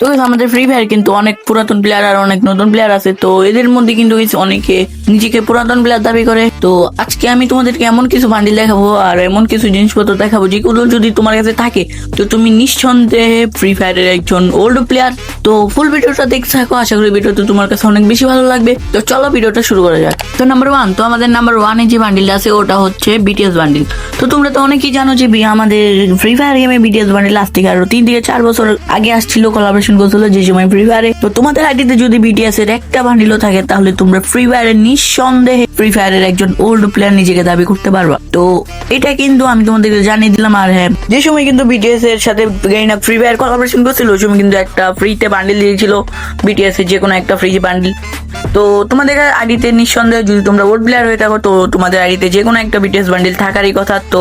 তো আমাদের free fire কিন্তু অনেক পুরাতন প্লেয়ার আর অনেক নতুন প্লেয়ার আছে, তো এদের মধ্যে কিন্তু অনেকে নিজেকে পুরাতন প্লেয়ার দাবি করে। তো আজকে আমি তোমাদেরকে এমন কিছু বান্ডিল দেখাবো আর এমন কিছু জিনিসপত্র দেখাবো যেগুলো যদি তোমার কাছে থাকে, তো তুমি নিঃসন্দেহে ফ্রি ফায়ারের একজন ওল্ড প্লেয়ার তো ফুল ভিডিওটা দেখতে থাকো, আশা করি ভিডিওটা তোমার কাছে অনেক বেশি ভালো লাগবে। তো চলো ভিডিওটা শুরু করা যাক। তো নাম্বার ওয়ান তো আমাদের নাম্বার ওয়ানে যে বান্ডিলটা আছে, ওটা হচ্ছে বিটিএস বান্ডিল তো তোমরা তো অনেকেই জানো যে আমাদের ফ্রি ফায়ার গেমে বিটিএস বান্ডিল আজ থেকে আরও তিন থেকে চার বছর আগে আসছিল কোলাবরেশন করছিল যে সময় ফ্রি ফায়ারে তো তোমাদের আইডিতে যদি বিটিএস এর একটা বান্ডিলও থাকে, তাহলে তোমরা ফ্রি ফায়ারের নিঃসন্দেহে ফ্রি ফায়ারের একজন ওল্ড প্লেয়ার নিজেকে দাবি করতে পারবা। তো এটা কিন্তু আমি তোমাদেরকে জানিয়ে দিলাম, আর হ্যাঁ যে সময় কিন্তু বিটিএস এর সাথে গাইনা ফ্রি ফায়ার কোলাবরেশন করছিল, ওই সময় কিন্তু একটা ফ্রিতে বান্ডিল দিয়েছিল বিটিএস এর যে কোনো একটা ফ্রি বান্ডিল তো তোমাদের আইডিতে নিঃসন্দেহে যদি তোমরা ওল্ড প্লেয়ার হয়ে থাকো, তো তোমাদের আইডিতে যে কোনো একটা বিটিএস বান্ডিল থাকারই কথা। তো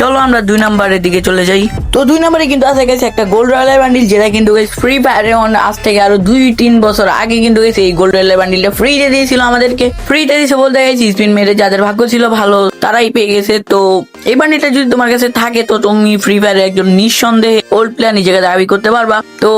চলো আমরা দুই নাম্বারের দিকে চলে যাই। তো দুই নাম্বারে কিন্তু আছে গেছে একটা গোল্ড রয়্যাল বান্ডিল যেটা কিন্তু গেছে ফ্রি ফায়ারে অন আজ থেকে আরও দুই, তিন বছর আগে কিন্তু গেছে এই গোল্ড রয়্যাল বান্ডিলটা ফ্রিতে দিয়েছিল আমাদেরকে। ফ্রিতে দিয়েছে বলতে গেছি স্পিন মেরে যাদের ভাগ্য ছিল ভালো, তারাই পেয়ে গেছে। তো এই বান্ডিলটা যদি তোমার কাছে থাকে, তো তুমি ফ্রি ফায়ারে একজন নিঃসন্দেহে ওল্ড প্লেয়ার নিজেকে দাবি করতে পারবা। তো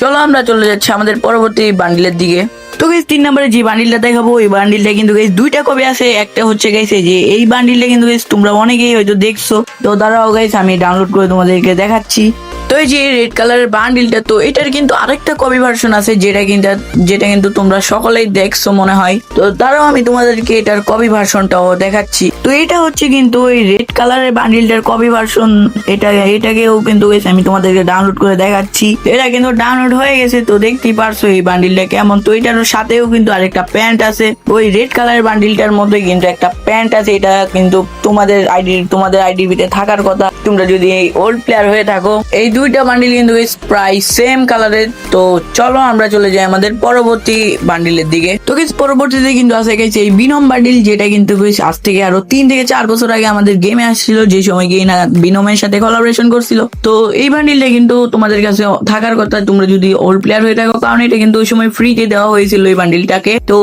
চলো আমরা চলে যাচ্ছি আমাদের পরবর্তী বান্ডিলের দিকে। তো গেছি তিন নম্বরে যে বান্ডিলটা দেখাবো, এই বান্ডিলটা কিন্তু গেছি দুইটা কবে আছে। একটা হচ্ছে গেছে যে এই বান্ডিলটা কিন্তু গেছি তোমরা অনেকেই হয়তো দেখছ। তো দাঁড়াও গেছে আমি ডাউনলোড করে তোমাদেরকে দেখাচ্ছি। তো এই যে রেড কালারের বান্ডিলটা তো এটার কিন্তু আরেকটা কবি ভার্সন আছে, যেটা কিন্তু যেটা কিন্তু তোমরা সকলেই দেখছ মনে হয়। তো তারাও আমি তোমাদেরকে এটার কপি ভার্সনটাও দেখাচ্ছি। তো এটা হচ্ছে কিন্তু ওই রেড কালারের বান্ডিলটার কপি ভার্সন এটা, এটাকেও কিন্তু guys আমি তোমাদেরকে ডাউনলোড করে দেখাচ্ছি। এটা কিন্তু ডাউনলোড হয়ে গেছে, তো দেখতেই পারছ এই বান্ডিলটা কেমন। তো এটার সাথেও কিন্তু আরেকটা প্যান্ট আছে। ওই রেড কালারের বান্ডিলটার মধ্যে কিন্তু একটা প্যান্ট আছে, এটা কিন্তু তোমাদের আইডি তোমাদের আইডিবিতে থাকার কথা। তোমরা যদি এই ওল্ড প্লেয়ার হয়ে থাকো, এই দুইটা বান্ডিল কিন্তু প্রায় সেম কালারের তো চলো আমরা চলে যাই আমাদের পরবর্তী বান্ডিলের দিকে। তো guys, পরবর্তীতে কিন্তু আছে গেছে এই বিনম বান্ডিল যেটা কিন্তু guys আজ থেকে আরও তিন থেকে চার বছর আগে আমাদের গেমে আসছিল, যে সময় গিয়ে না বিনমের সাথে কোলাবোরেশন করছিল। তো এই বান্ডিলটা কিন্তু তোমাদের কাছে থাকার কথা, তোমরা যদি ওল্ড প্লেয়ার হয়ে থাকো, কারণ এটা কিন্তু ওই সময় ফ্রিতে দেওয়া হয়েছিল এই বান্ডিলটাকে তো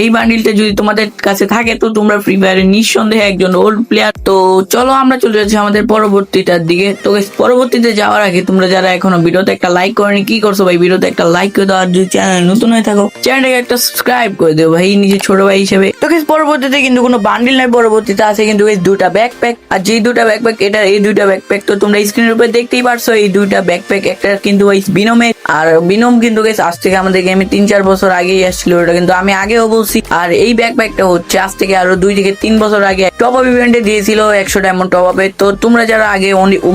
এই বান্ডিলটা যদি তোমাদের কাছে থাকে, তো তোমরা ফ্রি ফায়ারে নিঃসন্দেহে একজন ওল্ড প্লেয়ার তো চলো আমরা চলে যাচ্ছি আমাদের পরবর্তীটার দিকে। তো পরবর্তীতে যাওয়ার আগে তোমরা যারা এখনও ভিডিওতে একটা লাইক করেনি, কি করছ ভাই? ভিডিওতে একটা লাইক করে দাও, আর যদি চ্যানেল নতুন হয়ে থাকো চ্যানেলটাকে একটা সাবস্ক্রাইব করে দেবো ভাই নিজে ছোট ভাই হিসেবে। তো পরবর্তীতে কিন্তু কোনো বান্ডিল নাই পরবর্তীতে আছে কিন্তু এই দুটা ব্যাকপ্যাক আর যে দুটা ব্যাকপ্যাক এটা এই দুইটা ব্যাকপ্যাক তো তোমরা স্ক্রিনের উপরে দেখতেই পারছ, এই দুইটা ব্যাকপ্যাক একটা কিন্তু ওই বিনমে আর বিনম কিন্তু গেছে আজ থেকে আমাদের গেমে তিন চার বছর আগেই আসছিল ওটা কিন্তু আমি আগেও বলছি। আর এই ব্যাকপ্যাকটা হচ্ছে আজ থেকে আরও দুই থেকে তিন বছর আগে টপ আপ ইভেন্টে দিয়েছিল একশো ডায়মন্ড টপ আপে তো তোমরা যারা আগে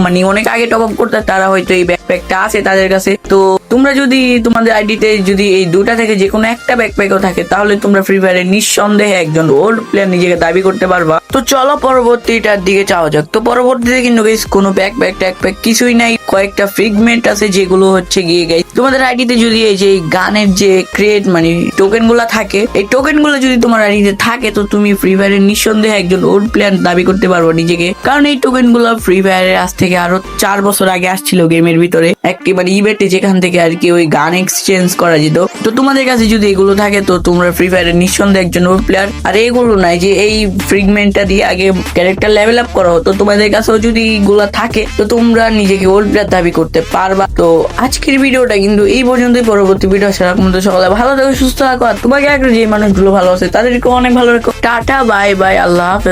মানে অনেক আগে টপ আপ করতে, তারা হয়তো এই ব্যাকপ্যাকটা আছে তাদের কাছে। তো তোমরা যদি তোমাদের আইডিতে যদি এই দুটা থেকে যে কোনো একটা ব্যাকপ্যাকও থাকে, তাহলে তোমরা ফ্রি ফায়ারে নিঃসন্দেহে একজন ওল্ড প্লেয়ার নিজেকে দাবি করতে পারবা। তো চলো পরবর্তীটার দিকে চাওয়া যাক। তো পরবর্তীতে কিন্তু কোনো ব্যাকপ্যাক ট্যাকপ্যাক কিছুই নাই। কয়েকটা ফিগমেন্ট আছে যেগুলো হচ্ছে গিয়ে তোমাদের আইডিতে যদি এই যে গানের যে ক্রিয়েট মানে টোকেনগুলা থাকে, এই টোকেনগুলো যদি তোমার আইডিতে থাকে, তো তুমি ফ্রি ফায়ারের নিঃসন্দেহে একজন ওল্ড প্লেয়ার দাবি করতে পারব নিজেকে। কারণ এই টোকেনগুলো ফ্রি ফায়ারের আজ থেকে আরও চার বছর আগে আসছিল গেমের ভিতরে। একেবারে ইভেন্টে যেখান থেকে আর কি ওই গান এক্সচেঞ্জ করা যেত। তো তোমাদের কাছে যদি এগুলো থাকে, তো তোমরা ফ্রি ফায়ারের নিঃসন্দেহে একজন ওল্ড প্লেয়ার আর এগুলো নাই যে এই ফ্রিগমেন্টটা দিয়ে আগে ক্যারেক্টার লেভেল আপ করা হতো। তোমাদের কাছেও যদি এগুলো থাকে, তো তোমরা নিজেকে ওল্ড প্লেয়ার দাবি করতে পারবা। তো আজকের ভিডিওটা কিন্তু এই পর্যন্তই পরবর্তী ভিডিও সেরকম তো সকালে ভালো থাকো, সুস্থ থাকো। আর তোমাকে আগে যে মানুষগুলো ভালো আছে তাদেরকে অনেক ভালো রাখো। টাটা বাই বাই আল্লাহ হাফেজ।